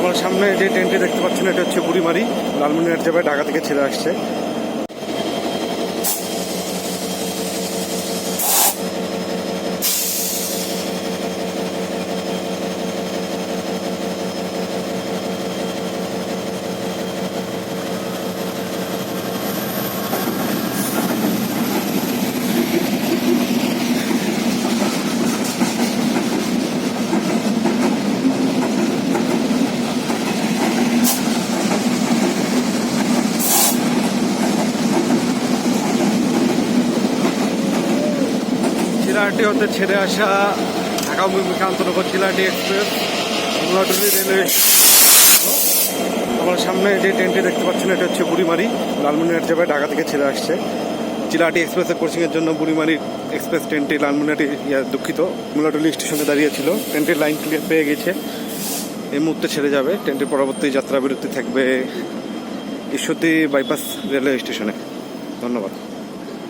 আমার সামনে যে ট্রেনটি দেখতে পাচ্ছেন, এটা হচ্ছে বুড়িমারি। লালমনিরহাট যাবে, ঢাকা থেকে ছেড়ে আসছে। চিলাহাটি হতে ছেড়ে আসা ঢাকা অভিমুখে আন্তনগর চিলাহাটি এক্সপ্রেস মোলাটুলি রেলওয়ে আমার সামনে যে ট্রেনটি দেখতে পাচ্ছেন, এটা হচ্ছে বুড়িমারি, লালমনিরহাট যাবে ঢাকা থেকে ছেড়ে আসছে। চিলাহাটি এক্সপ্রেসের কোচিংয়ের জন্য বুড়িমারি এক্সপ্রেস ট্রেনটি লালমনিরহাটি ইয়া দুঃখিত। মোলাটুলি স্টেশনে দাঁড়িয়েছিল ট্রেনটির লাইন ক্লিয়ার পেয়ে গেছে। এই মুহূর্তে ছেড়ে যাবে। ট্রেনটির পরবর্তী যাত্রা বিরতি থাকবে ঈশ্বরদী বাইপাস রেলওয়ে স্টেশনে ধন্যবাদ।